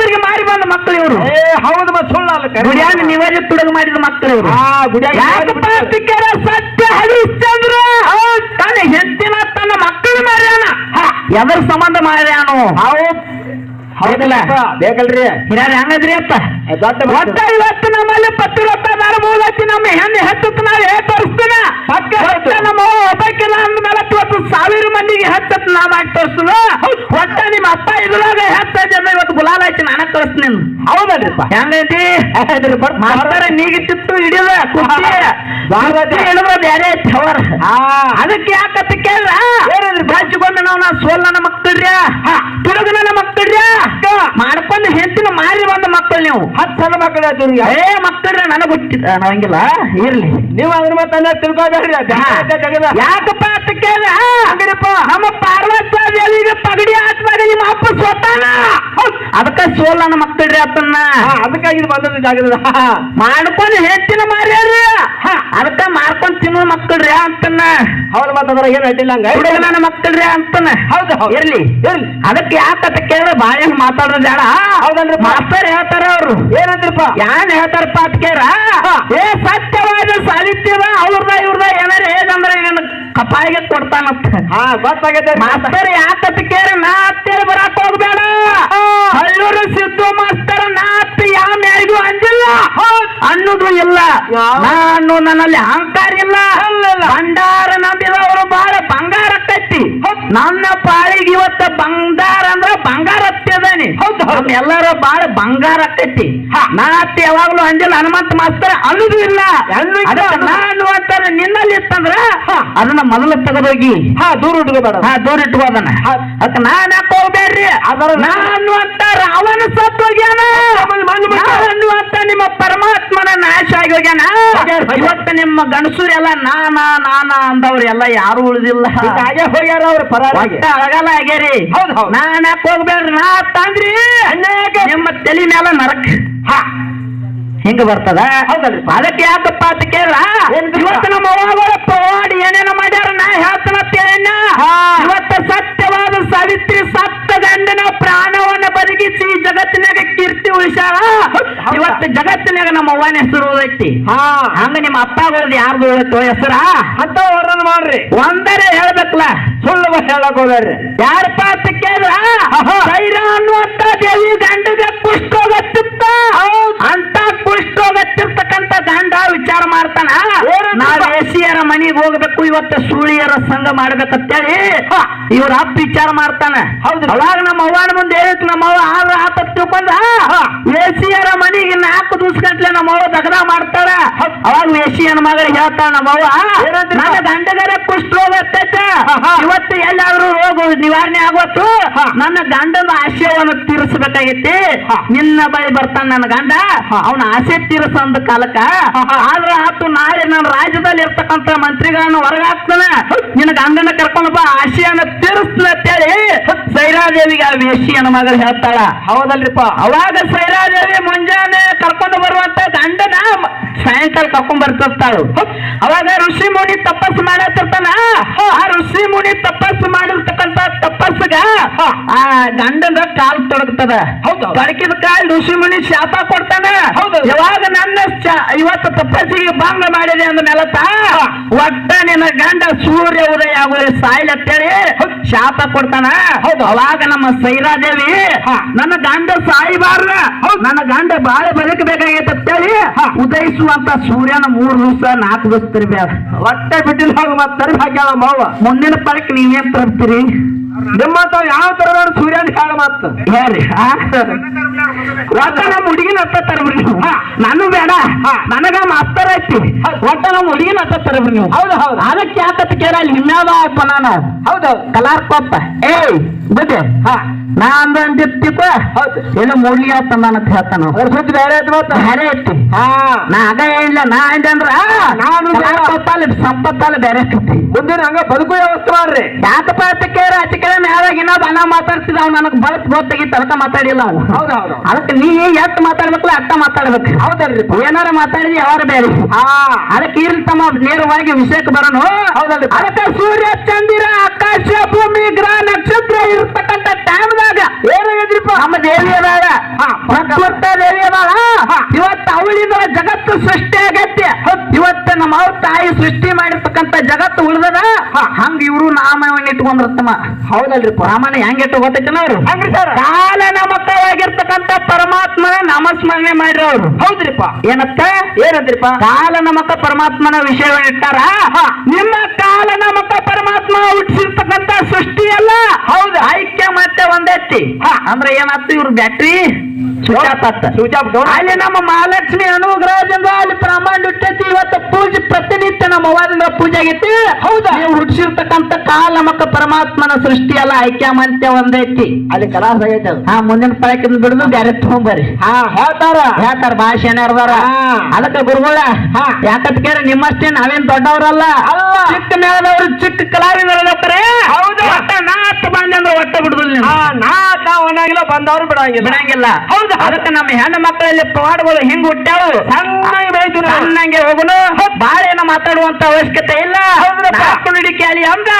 ಸಾವಿತ್ರಿಗೆ ಮಾರಿ ಬಂದ ಮಕ್ಕಳು ಇವರು. ಏ ಹೌದು ಮತ್ತೆ ಸುಳ್ಳು ಅಲ್ಲ ಕರೆ. ಗುಡಿಯಾಗ ನಿವಾಜ ತುಡುಗ ಮಾಡಿದ ಮಕ್ಕಳು ಇವರು. ಆ ಗುಡಿಯಾಗ ಯಾಕಪ್ಪ ಸಿಕ್ಕ್ಯಾರ ಸತ್ಯ ಹರಿಶ್ಚಂದ್ರ? ತನ್ನ ಹೆಂಡತಿನ ತನ್ನ ಮಕ್ಕಳು ಮಾರ್ಯಾನ. ಎದರ ಸಂಬಂಧ ಮಾರ್ಯಾನು? ಹೌದ್. ಹೌದಲ್ಲ? ಬೇಕಲ್ರಿ. ಹಿರಿಯರ್ ಹೆಂಗದ್ರಿ ಅಪ್ಪ? ಏ, ದೊಡ್ಡ ಒಟ್ಟ ಇವತ್ತು ನಮ್ಮಲ್ಲಿ ಪತ್ತಿರತ್ತಾರ ಮೂಲತಿ ನಮ್ಮ ಹೆಣ್ಣು ಹೆಚ್ಚುತ್ತ ನಾವು ಹೇಗೆ ತೋರಿಸ್ತೀನ? ಪಕ್ಕ ಒಟ್ಟ ನಮ್ಮ ಮಂದಿಗೆ ಹತ್ತತ್ ನಾ ಮಾಡಿ ತೋರಿಸ್ತದ ಒಟ್ಟ ನಿಮ್ಮ ಅಪ್ಪ ಇದ್ರಾಗ ಹತ್ತ ಜನ ಇವತ್ತು ಗುಲಾಲ್ ಐತಿ ನಾನ ತೋರಿಸ್ತೀನಿ ಹೌದಲ್ರಿಪ್ಪ. ಹೆಂಗೈತಿ? ಮಾಡ್ತಾರೆ ನೀಗಿತ್ತಿತ್ತು ಹಿಡಿದ. ಹಿಡಿದ ಬೇರೆ ಚವರ್ ಅದಕ್ಕೆ ಯಾಕತ್ತ ಕೇಳ? ಹಚ್ಕೊಂಡು ನಾವು ನಾ ಸೋಲ್ ನನ್ನ ಮಕ್ಕಳ್ರ್ಯಾ ತುಡುಗ ನನ್ನ ಮಕ್ಕಳ್ರ್ಯಾ ಮಾಡ್ಕೊಂಡು ಹೆಂಚಿನ ಮಾರಿ ಬಂದ ಮಕ್ಕಳು ನೀವು ಹತ್ತು ಸಲ ಮಕ್ಕಳು ಹೇಳ್ತೀರಿ. ಏ ಮಕ್ಕಳ್ರೆ ನನಗೆ ಗೊತ್ತಿಲ್ಲ ನಾವಂಗಿಲ್ಲ ಇರ್ಲಿ. ನೀವು ಅದ್ರ ಮತ್ತೆ ತಿಳ್ಕೊಬೇಡ್ರಿ ಯಾಕಪ್ಪ ಅಂತ ಕೇಳ ನಮ್ಮ ಪಾರ್ವತ ದೇವಿಗೆ ಪಗಡಿ ಸ್ವತಃ ಅದಕ್ಕ ಸೋಲ್ ನನ್ನ ಮಕ್ಕಳ್ರಿ ಅದನ್ನ ಅದಕ್ಕಾಗಿ ಇದು ಬಂದದ್ದು ಜಾಗದ. ಮಾಡ್ಕೊಂಡು ಹೆಚ್ಚಿನ ಮಾರ್ಯಾರಿ. ಅದಕ್ಕ ಮಾರ್ಕೊಂಡ್ ತಿನ್ನೋ ಮಕ್ಕಳ್ರಿ ಅಂತನ್ನ ಅವ್ರ ಮತ್ತೆ ಏನ್ ಏನು ಅಡ್ಡಿಲ್ಲ ಹಂಗ? ಮಕ್ಕಳ್ರಿ ಅಂತನ. ಹೌದು ಹೌದು. ಇರ್ಲಿ. ಇರ್ಲಿ. ಅದಕ್ಕೆ ಯಾಕಂತ ಕೇಳಿದ್ರೆ ಬಾಯ್ ಮಾತಾಡೋದು ಬೇಡ. ಹೌದಲ್ರಿ ಮಾಸ್ತರ್ ಹೇಳ್ತಾರ ಅವ್ರು. ಏನಂದ್ರಪ್ಪ? ಯಾನ್ ಹೇಳ್ತಾರಪ್ಪ ಅಂತ ಕೇಳ ಏ ಸತ್ಯವಾದ ಸಾಹಿತ್ಯದ ಅವ್ರದ ಇವ್ರದ ಹೇಗಂದ್ರೆ ಕಪಾಯಿಗೆ ಕೊಡ್ತಾನಂತ. ಹಾ ಗೊತ್ತಾಗೈತೆ ಮಾಸ್ತರ್ ಯಾಕಂತ ಕೇಳಿ ನಾ ಅಂತೇಳಿ ಬರಾಕ್ ಹೋಗ್ಬೇಡ. ಹಳ್ಳೂರು ಸಿದ್ದು ಮಾಸ್ತರ್ ನಾ ಅತ್ತ ಯಾವ ಮ್ಯಾರಿಗೂ ಅಂದಿಲ್ಲ ಅನ್ನೋದು ಇಲ್ಲ? ನಾನು ನನ್ನಲ್ಲಿ ಅಹಂಕಾರ ಇಲ್ಲ. ಅಲ್ಲ. ಭಂಡಾರ ನಂಬಿದವರು ಬಾ ನನ್ನ ಪಾಳಿಗೆ ಇವತ್ತ ಬಂಗಾರ ಅಂದ್ರ ಬಂಗಾರ ಹತ್ತಿದಾನಿ ಹೌದು. ಎಲ್ಲರ ಬಾಳ ಬಂಗಾರ ಕಟ್ಟಿ ನಾ ಅತ್ತ ಯಾವಾಗ್ಲೂ ಅಂದಿಲ್ಲ ಹನುಮಂತ ಮಾಸ್ತರ ಅನ್ನೋದು ಇಲ್ಲ. ನಾನು ಅಂತಾರೆ ನಿನ್ನಲ್ಲಿ ಇತ್ತಂದ್ರ ಅದನ್ನ ಮೊದಲು ತೆಗೆದೋಗಿ ಹಾ ದೂರ ಇಟ್ಕೋಬೇಡ ಹಾ ದೂರ ಇಟ್ಕೋದನ್ನ. ಹಾ. ಅದಕ್ಕೆ ನಾನ್ ಯಾಕೆ ಹೋಗ್ಬೇಡ್ರಿ? ಅದರ ನಾನು ಅಂತ ರಾವಣ ಸತ್ತು ಹೋಗ್ಯಾನ. ನಾನು ಅಂತ ನಿಮ್ಮ ಪರಮಾತ್ಮನ ನಾಶ ಆಗಿ ಹೋಗ್ಯಾನ. ಹೋಗ್ಯಾರ. ನಿಮ್ಮ ಗಂಡಸೂರೆಲ್ಲ ಎಲ್ಲ ನಾನಾ ನಾನಾ ಅಂದವ್ರೆಲ್ಲ ಯಾರು ಉಳಿದಿಲ್ಲ. ಹಾಗೆ ಹೋಗ್ಯಾರ ಅವ್ರ. ಅಳಗಲ್ಲ ಆಗ್ಯಾರಿ ಹೌದು, ಹೌದು. ನಾನ್ ಯಾಕೆ ಹೋಗ್ಬೇಡ್ರಿ ನಾ ತಂದ್ರಿ. ನಿಮ್ಮ ತಲೆ ಮ್ಯಾಲ ನರಕ್. ಹಿಂಗ ಬರ್ತದ? ಹೌದಲ್ರಿ. ಅದಕ್ಕೆ ಯಾಕಪ್ಪ ಅಂತ ಕೇಳ. ಇವತ್ತು ನಮ್ಮ ಅವ್ವಗಳ ಪವಾಡಿ ಏನೇನ ಮಾಡ್ಯಾರ ನಾ ಹೇಳ್ತಾನ ಹಾ. ಇವತ್ತು ಸತ್ಯವಾದ ಸಾವಿತ್ರಿ ಸತ್ತ ಗಂಡನ ಪ್ರಾಣವನ್ನ ಬದುಕಿಸಿ ಜಗತ್ತಿನಾಗ ಕೀರ್ತಿ ಉಳಿಸ್ಯಾರ? ಇವತ್ತು ಜಗತ್ತಿನಾಗ ನಮ್ಮ ಅವ್ವನ ಹೆಸರು ಉಳಿದೈತಿ ಹಾ. ಹಂಗ ನಿಮ್ಮ ಅಪ್ಪಗಳದ್ದು ಯಾರ್ದು ಉಳಿತೋ ಹೆಸರ? ಅಂತ ವರ್ಣನ ಮಾಡ್ರಿ. ಒಂದರೆ ಹೇಳ್ಬೇಕಲ್ಲ. ಸುಳ್ಳು ಬಸ್ ಹೇಳಕ್ ಹೋಗ್ಬೇಡ್ರಿ. ಯಾರಪ್ಪ ಅಂತ ಕೇಳಿದ್ರ ಸೈರ ಅನ್ನುವಂತ ದೇವಿ ಗಂಡಗ ಕುಷ್ಠೋಗತ್ತಿತ್ತ ಅಂತ ಕುಷ್ಠೋಗತ್ತಿರ್ತಕ್ಕಂತ ಗಂಡ ವಿಚಾರ ಮಾಡ್ತಾನ. ಏನಂತ? ಎಸಿಯರ ಏಸಿಯರ ಮನಿಗೆ ಹೋಗ್ಬೇಕು ಇವತ್ತು ಸುಳಿಯರ ಸಂಘ ಮಾಡ್ಬೇಕಂತೇಳಿ ಇವ್ರ ಅಪ್ಪ ವಿಚಾರ ಮಾಡ್ತಾನ. ಹೌದು. ಅವಾಗ ನಮ್ಮ ಅವ್ವನ ಮುಂದೆ ಹೇಳಿತ್ ನಮ್ಮ ಅವ್ವ ಆದ್ರ ಆತ ತಿಳ್ಕೊಂಡ ಏಸಿಯರ ಮನಿಗೆ ನಾಲ್ಕು ದಿವಸ ಗಂಟ್ಲೆ ನಮ್ಮ ಅವ್ವ ದಗದ ಮಾಡ್ತಾಳ. ಅವಾಗ ವೇಸಿಯನ ಮಗಳಿಗೆ ಹೇಳ್ತಾಳ ನಮ್ಮ ಅವ್ವ? ನನ್ನ ಗಂಡಗರ ಕುಷ್ಠರೋಗ. ಇವತ್ತು ಎಲ್ಲಾದ್ರೂ ರೋಗ ನಿವಾರಣೆ ಆಗೋತು. ನನ್ನ ಗಂಡನ ಆಶಯವನ್ನು ತೀರಿಸಬೇಕಾಗೈತಿ. ನಿನ್ನ ಬಳಿ ಬರ್ತಾನ ನನ್ನ ಗಂಡ. ಅವನ ಆಸೆ ತೀರಿಸ ಕಾಲಕ್ಕ. ಆದ್ರೆ ಆತು ನಾಳೆ ನನ್ನ ರಾಜ್ಯದಲ್ಲಿ ಇರ್ತಕ್ಕಂತ ಮಂತ್ರಿಗಳನ್ನ ಹೊರಗಾಕ್ತಾನ ನಿನ್ನ ಗಂಡನ ಕರ್ಕೊಂಡಪ್ಪ ಆಶಿಯನ್ನ ತೀರಿಸ್ತಾನ ಅಂತೇಳಿ ಸೈರಾದೇವಿಗೆ ಆ ವೇಷಿಯನ ಮಗಳು ಹೇಳ್ತಾಳ. ಹೌದಲ್ರಿಪ್ಪ, ಅವಾಗ ಸೈರಾದೇವಿ ಮುಂಜಾನೆ ಕರ್ಕೊಂಡು ಬರುವಂತ ಗಂಡನ ಸಾಯಂಕಾಲ ಕರ್ಕೊಂಡ್ ಬರ್ತಿರ್ತಾಳು. ಅವಾಗ ಋಷಿ ಮುನಿ ತಪಸ್ ಮಾಡತ್ತಿರ್ತಾನ. ಆ ಋಷಿ ಮುನಿ ಮಾಡಿರ್ತಕ್ಕಂತ ಆ ಗಂಡನ ಕಾಲ್ ತೊಡಗ್ತದ. ಹೌದು. ತೊಡಕಿದ ಕಾಲ್ ಋಷಿ ಮುನಿ ಶಾಪ ಕೊಡ್ತಾನ. ಹೌದು. ಯಾವಾಗ ನನ್ನ ಇವತ್ತು ತಪಸ್ಸಿಗೆ ಭಂಗ ಮಾಡಿದೆ ಅಂದ ಮೇಲತ್ತ ಒಟ್ಟ ನಿನ್ನ ಗಂಡ ಸೂರ್ಯ ಉದಯ ಆಗುವ ಅಂತೇಳಿ ಶಾಪ ಕೊಡ್ತಾನ. ಹೌದು. ಅವಾಗ ನಮ್ಮ ಸೈರಾದೇವಿ ನನ್ನ ಗಂಡ ಸಾಯಿಬಾರ ನನ್ನ ಗಂಡ ಬಾಳ ಬದುಕಬೇಕಾಗೈತೆ ಅಂತೇಳಿ ಉದಯಿಸುವಂತ ಸೂರ್ಯನ ಮೂರ್ ದಿವಸ ನಾಲ್ಕು ದಿವಸ ತಿರ್ಬೇಕು ಒಟ್ಟೆ ಬಿಟ್ಟಿಲ್ಲ ಹೋಗ ಮತ್ ತರಿ ಹಾಕ್ಯಾಳ ಮಾವ? ಮುಂದಿನ ಪರಕ್ಕೆ ನೀವೇನ್ ತರ್ತೀರಿ ನಿಮ್ಮಂತ ಯಾವ ತರ ಸೂರ್ಯನ ಹೇಳ ಹೇಳ್ರಿ ಆ? ಒಟ್ಟ ನಮ್ಮ ಹುಡುಗಿನ ಹತ್ತ ತರಬ್ರಿ ನೀವು. ನಾನು ಬೇಡ. ನನಗ ಮಾಸ್ತರ್ ಐತಿ. ಒಟ್ಟ ನಮ್ಮ ಹುಡುಗಿನ ಹತ್ತ ತರಬ್ರಿ ನೀವು. ಹೌದು ಹೌದು. ಅದಕ್ಕೆ ಯಾಕತ್ತ ಕೇಳ ನಿಮ್ಯಾವ ಅಪ್ಪ ನಾನು. ಹೌದು ಕಲಾರ್ ಕೊಪ್ಪ ಏಯ್ ಬುದ್ಧಿ. ಹಾ. ನಾ ಅಂದ ಅಂದಿರ್ತಿಪ್ಪ ಹೌದು. ಎಲ್ಲ ಮೂಡ್ಲಿ ಅಂತ ಹೇಳ್ತಾನ. ಅದ್ರ ಸುದ್ದಿ ಬೇರೆ ಐತಿ ಮತ್ತ ಬೇರೆ ಐತಿ. ನಾ ಅದ ಏನಿಲ್ಲ ನಾ ಅಂದೆ ಅಂದ್ರ ನಾನು. ಸಂಪತ್ತಲ್ಲ ಸಂಪತ್ತಲ್ಲ ಬೇರೆ ಐತಿ ಮುಂದಿನ ಹಂಗ ಬದುಕು ವ್ಯವಸ್ಥೆ ಮಾಡ್ರಿ. ಯಾಕಪ್ಪ ಅಂತ ಕೇಳ ಮ್ಯಾಲಾಗ ಇನ್ನೊಬ್ಬ ಅನ್ನ ಮಾತಾಡ್ತಿದ್ದ ಅವ್ನು ನನಗೆ ಬಳಸ್ ಗೊತ್ತಾಗಿತ್ತು ತರಕ ಮಾತಾಡಿಲ್ಲ ಅವ್ನು. ಹೌದು ಹೌದು. ಅದಕ್ಕೆ ನೀ ಎಷ್ಟ್ ಮಾತಾಡ್ಬೇಕಲ್ಲ ಅಷ್ಟ ಮಾತಾಡ್ಬೇಕು. ಹೌದಲ್ರಿ. ಏನಾರ ಮಾತಾಡಿದ್ರೆ ಯಾರು ಬೇರೆ. ಹಾ. ಅದಕ್ಕೆ ಇರ್ಲಿ ತಮ್ಮ ನೇರವಾಗಿ ವಿಷಯಕ್ಕೆ ಬರೋಣ. ಹೌದಲ್ರಿ. ಅದಕ್ಕೆ ಸೂರ್ಯ ಚಂದಿರ ಆಕಾಶ ಭೂಮಿ ಗ್ರಹ ನಕ್ಷತ್ರ ಇರ್ತಕ್ಕಂಥ ಟೈಮ್ದಾಗ ಏನಾಗೈತ್ರಿಪ್ಪ ನಮ್ಮ ದೇವಿಯ ಅದಾಳ ತುರ್ತ ದೇವಿಯ ಅದಾಳ ಇವತ್ತು ಅವಳಿಂದ ಜಗತ್ತು ಸೃಷ್ಟಿ ಆಗತ್ತೆ ಇವತ್ತು ನಮ್ಮ ತಾಯಿ ಸೃಷ್ಟಿ ಮಾಡಿರ್ತಕ್ಕಂತ ಜಗತ್ತು ಉಳಿದದ. ಹಂಗ ಇವರು ನಾಮವನ್ನ ಇಟ್ಕೊಂಡಿರ್ತಮ್ಮ ಹೌದಲ್ರಿ ರಾಮನ ಹೆಂಗ್ ಇಟ್ಟು ಗೊತ್ತೈತನ ಅವ್ರು ಕಾಲ ನಮಕವಾಗಿರ್ತಕ್ಕಂತ ಪರಮಾತ್ಮನ ನಾಮಸ್ಮರಣೆ ಮಾಡ್ರಿ ಅವ್ರು. ಹೌದ್ರಿಪ್ಪ. ಏನತ್ತ? ಏನಂದ್ರಿಪ್ಪ? ಕಾಲ ನಮಕ ಪರಮಾತ್ಮನ ವಿಷಯವನ್ನ ಇಟ್ಟಾರ? ನಿಮ್ಮ ಕಾಲ ನಮಕ ಪರಮಾತ್ಮ ಹುಟ್ಟಿಸಿರ್ತಕ್ಕಂತ ಸೃಷ್ಟಿ ಅಲ್ಲ ಹೌದು ಐಕ್ಯ ಒಂದೈತಿ ಅಂದ್ರೆ ಏನಾಯ್ತು ಇವ್ರ ಬ್ಯಾಟ್ರಿ ಆಫ್ ಡೌನ್ ಅಲ್ಲಿ ನಮ್ಮ ಮಹಾಲಕ್ಷ್ಮಿ ಅನುಗ್ರಹದಿಂದ ಅಲ್ಲಿ ಪ್ರಮಾಣ ಹುಟ್ಟೈತಿ ಇವತ್ತು ಪೂಜೆ ನಮ್ಮ ಅವ್ವಾದಿಂದ ಪೂಜೆ ಆಗೈತಿ. ಹೌದಾ? ನೀವು ಹುಟ್ಟಿಸಿರ್ತಕ್ಕಂಥ ಕಾಲ ನಮಕ್ಕ ಪರಮಾತ್ಮನ ಸೃಷ್ಟಿ ಎಲ್ಲ ಐಕ್ಯ ಮಂತ್ಯ ಒಂದೈತಿ. ಅಲ್ಲಿ ಕಲಾಸ ಆಗೈತೆ ಹಾ ಮುಂದಿನ ಪಳಕಿಂದ ಬಿಡುದು ಬ್ಯಾರೆ ತಗೊಂಬರಿ ಹಾ ಹೇಳ್ತಾರ. ಹೇಳ್ತಾರ ಭಾಷೆ ಇರ್ದಾರ ಅದಕ್ಕೆ ಗುರುಗಳ ಹಾ. ಯಾಕತ್ ಕೇಳಿ ನಿಮ್ಮಷ್ಟೇ ನಾವೇನ್ ದೊಡ್ಡವರಲ್ಲ. ಅಲ್ಲ. ಚಿಕ್ಕ ಮೇಳದವ್ರು ಚಿಕ್ಕ ಕಲಾವಿದರಲ್ಲಪ್ಪರೆ ಹೌದು. ನಾತ್ ಬಂದ ಅಂದ್ರೆ ಒಟ್ಟ ಬಿಡುದಿಲ್ಲ ನಾಕ ಒಣಗಿಲ್ಲ ಬಂದವ್ರು ಬಿಡಂಗಿಲ್ಲ. ಬಿಡಂಗಿಲ್ಲ. ಹೌದು. ಅದಕ್ಕೆ ನಮ್ಮ ಹೆಣ್ಣು ಮಕ್ಕಳಲ್ಲಿ ಪವಾಡಗಳು ಹಿಂಗ್ ಹುಟ್ಟಾವು ಸಣ್ಣಗೆ ಬೆಳಿತೀವಿ. ನಾವು. ಸಣ್ಣಂಗೆ ಹೋಗುನು. ಬಾಳೇನ ಮಾತಾಡುವಂತ ಅವಶ್ಯಕತೆ ಇಲ್ಲ. ನಾಲ್ಕು ನುಡಿ ಕ್ಯಾಲಿ ಅಂದ.